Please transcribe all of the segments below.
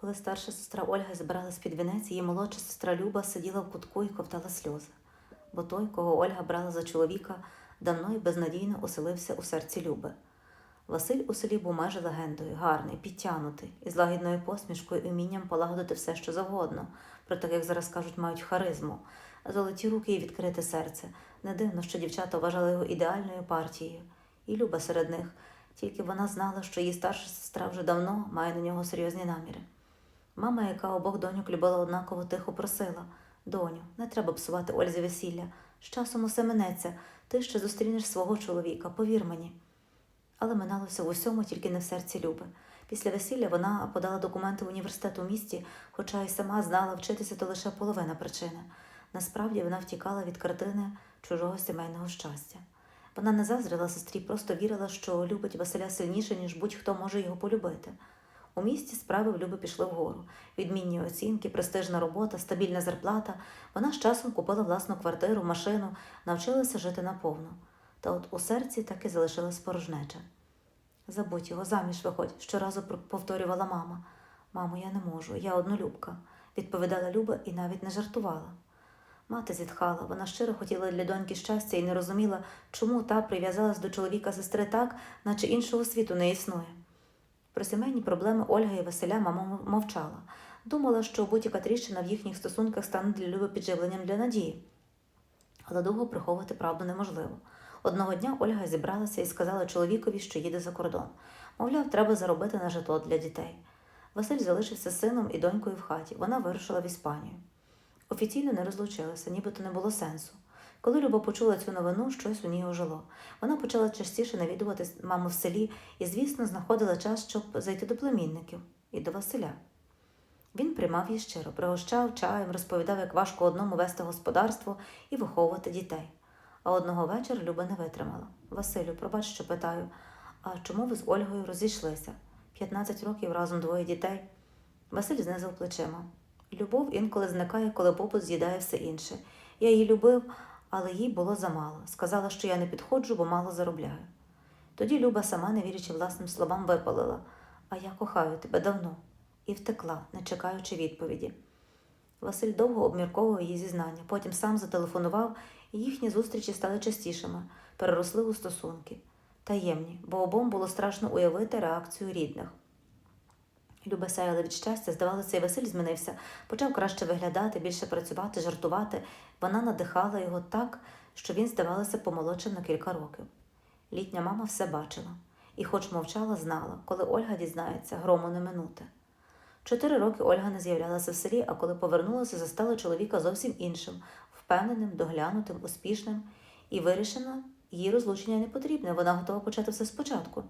Коли старша сестра Ольга збиралась під вінець, її молодша сестра Люба сиділа в кутку і ковтала сльози, бо той, кого Ольга брала за чоловіка, давно і безнадійно оселився у серці Люби. Василь у селі був майже легендою, гарний, підтянутий, із лагідною посмішкою і вмінням полагодити все, що завгодно, про так, як зараз кажуть, мають харизму, золоті руки і відкрите серце. Не дивно, що дівчата вважали його ідеальною партією, і Люба серед них, тільки вона знала, що її старша сестра вже давно має на нього серйозні наміри. Мама, яка обох доньок любила однаково тихо просила Доню, не треба псувати Ользі весілля. З часом усе минеться, ти ще зустрінеш свого чоловіка, повір мені. Але миналося в усьому, тільки не в серці Люби. Після весілля вона подала документи в університет у місті, хоча й сама знала вчитися то лише половина причини. Насправді вона втікала від картини чужого сімейного щастя. Вона не заздрила сестрі, просто вірила, що любить Василя сильніше, ніж будь-хто може його полюбити. У місті справи в Люби пішли вгору. Відмінні оцінки, престижна робота, стабільна зарплата. Вона з часом купила власну квартиру, машину, навчилася жити наповну. Та от у серці так і залишилась порожнеча. Забудь його, заміж виходь, щоразу повторювала мама. Мамо, я не можу, я однолюбка, відповідала Люба і навіть не жартувала. Мати зітхала, вона щиро хотіла для доньки щастя і не розуміла, чому та прив'язалась до чоловіка сестри так, наче іншого світу не існує. Про сімейні проблеми Ольга і Василя мама мовчала. Думала, що будь-яка тріщина в їхніх стосунках стане для Люби підживленням для надії. Але довго приховувати правду неможливо. Одного дня Ольга зібралася і сказала чоловікові, що їде за кордон. Мовляв, треба заробити на житло для дітей. Василь залишився сином і донькою в хаті. Вона вирушила в Іспанію. Офіційно не розлучилися, нібито не було сенсу. Коли Люба почула цю новину, щось у ній ожило. Вона почала частіше навідувати маму в селі і, звісно, знаходила час, щоб зайти до племінників і до Василя. Він приймав її щиро, пригощав чаєм, розповідав, як важко одному вести господарство і виховувати дітей. А одного вечора Люба не витримала. Василю, пробач, що питаю, а чому ви з Ольгою розійшлися? 15 років разом двоє дітей. Василь знизав плечима. Любов інколи зникає, коли попит з'їдає все інше. Я її любив, але їй було замало. Сказала, що я не підходжу, бо мало заробляю. Тоді Люба, сама не вірячи власним словам, випалила А я кохаю тебе давно і втекла, не чекаючи відповіді. Василь довго обмірковував її зізнання, потім сам зателефонував, і їхні зустрічі стали частішими, переросли у стосунки. Таємні, бо обом було страшно уявити реакцію рідних. Люба сяяла від щастя, здавалося, і Василь змінився, почав краще виглядати, більше працювати, жартувати. Вона надихала його так, що він, здавалося, помолодшив на кілька років. Літня мама все бачила, і, хоч мовчала, знала, коли Ольга дізнається, грому не минути. Чотири роки Ольга не з'являлася в селі, а коли повернулася, застала чоловіка зовсім іншим, впевненим, доглянутим, успішним, і вирішено, їй розлучення не потрібне, вона готова почати все спочатку.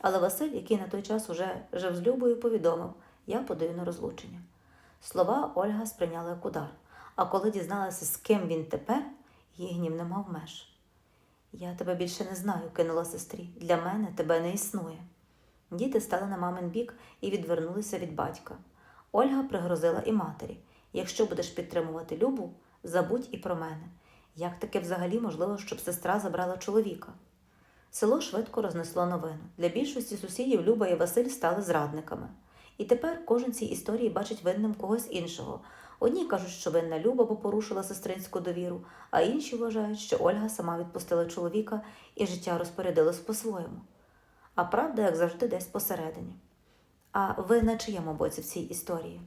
Але Василь, який на той час уже жив з Любою, повідомив я подаю на розлучення. Слова Ольга сприйняла як удар, а коли дізналася, з ким він тепер, її гнів не мав меж. Я тебе більше не знаю, кинула сестрі. Для мене тебе не існує. Діти стали на мамин бік і відвернулися від батька. Ольга пригрозила і матері якщо будеш підтримувати Любу, забудь і про мене. Як таке взагалі можливо, щоб сестра забрала чоловіка? Село швидко рознесло новину. Для більшості сусідів Люба і Василь стали зрадниками. І тепер кожен цій історії бачить винним когось іншого. Одні кажуть, що винна Люба, бо порушила сестринську довіру, а інші вважають, що Ольга сама відпустила чоловіка і життя розпорядилось по-своєму. А правда, як завжди, десь посередині. А ви на чиєму боці в цій історії?